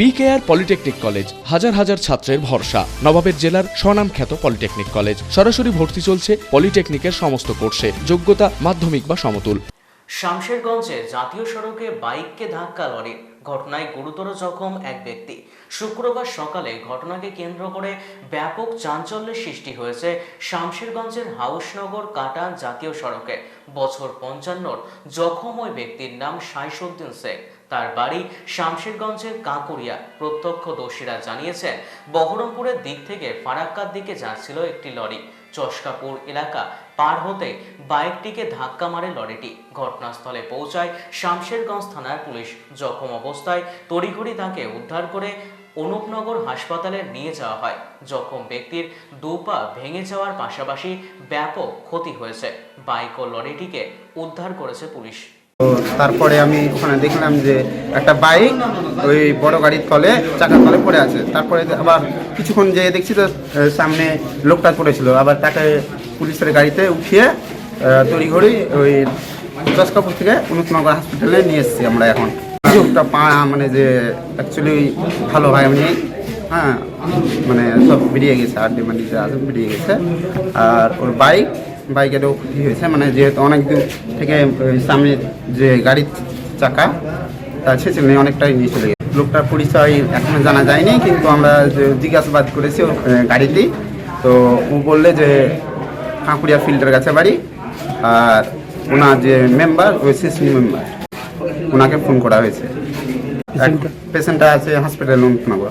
BKR polytechnic college হাজার হাজার ছাত্রের ভরসা। নবাবের জেলার স্বনামখ্যাত পলিটেকনিক কলেজ সরাসরি ভর্তি চলছে পলিটেকনিকের সমস্ত কোর্সে। যোগ্যতা মাধ্যমিক বা সমতুল। শামশেরগঞ্জে জাতীয় সড়কে বাইককে ধাক্কা লরির ঘটনায় গুরুতর জখম এক ব্যক্তি। শুক্রবার সকালে ঘটনাকে কেন্দ্র করে ব্যাপক চাঞ্চল্যের সৃষ্টি হয়েছে শামশেরগঞ্জের হাউসনগর কাটা জাতীয় সড়কে। বছর পঞ্চান্নর জখম ওই ব্যক্তির নাম সাইসুদ্দিন শেখ। তার বাড়ি শামশেরগঞ্জের কাঁকুরিয়া প্রত্যক্ষদর্শীরা জানিয়েছেন, বহরমপুরের দিক থেকে ফারাক্কার দিকে যাচ্ছিল একটি লরি। চশকাপুর এলাকা পার হতে বাইকটিকে ধাক্কা মারে লরিটি। ঘটনাস্থলে পৌঁছায় শামশেরগঞ্জ থানার পুলিশ। জখম অবস্থায় তড়িঘড়ি তাকে উদ্ধার করে অনুপনগর হাসপাতালে নিয়ে যাওয়া হয়। জখম ব্যক্তির দু পা ভেঙে যাওয়ার পাশাপাশি ব্যাপক ক্ষতি হয়েছে। বাইক ও লরিটিকে উদ্ধার করেছে পুলিশ। তো তারপরে আমি ওখানে দেখলাম যে একটা বাইক ওই বড় গাড়ির তলে, চাকার তলে পড়ে আছে। তারপরে আবার কিছুক্ষণ যেয়ে দেখছি তো সামনে লোকটা পড়েছিল। আবার তাকে পুলিশের গাড়িতে উঠিয়ে তড়িঘড়ি ওই চস্কাপুর থেকে অনুপনগর হসপিটালে নিয়ে এসেছি আমরা এখন। লোকটা পা মানে যে অ্যাকচুয়ালি ভালো হয় আমি হ্যাঁ মানে সব বেরিয়ে গেছে, আর যা বেরিয়ে গেছে। আর ওর বাইক বাইকেরও ক্ষতি হয়েছে মানে যেহেতু অনেক দূর থেকে সামনে যে গাড়ির চাকা তা ছেঁচে অনেকটাই নিয়ে চলে গেছে। লোকটার পরিচয় এখনও জানা যায়নি কিন্তু আমরা যে জিজ্ঞাসাবাদ করেছি গাড়িতেই তো ও বললে যে কাঁকুড়িয়া ফিল্ডের কাছে বাড়ি আর ওনার যে মেম্বার ওই সিসি মেম্বার ওনাকে ফোন করা হয়েছে। পেশেন্টটা আছে হসপিটালে hospital Anupnagar